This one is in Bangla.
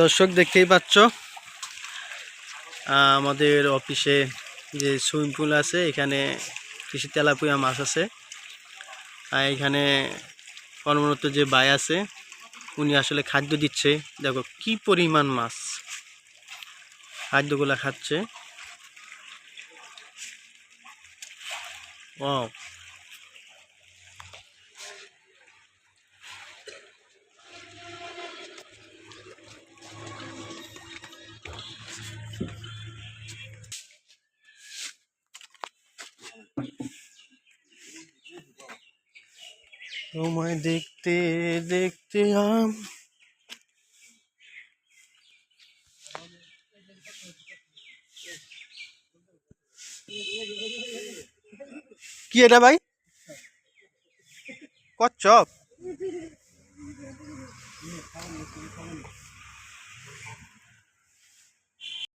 দর্শক, দেখতেই পাচ্ছ আমাদের অফিসে যে সুইমিং পুল আছে, এখানে কিছু তেলাপুয়া মাছ আছে। আর এখানে কর্মরত যে বাই আছে, উনি আসলে খাদ্য দিচ্ছে। দেখো, কি পরিমাণ মাছ, খাদ্যগুলা খাচ্ছে। वाह तो मैं देखते देखते हम কি এটা ভাই? কচ্ছপ?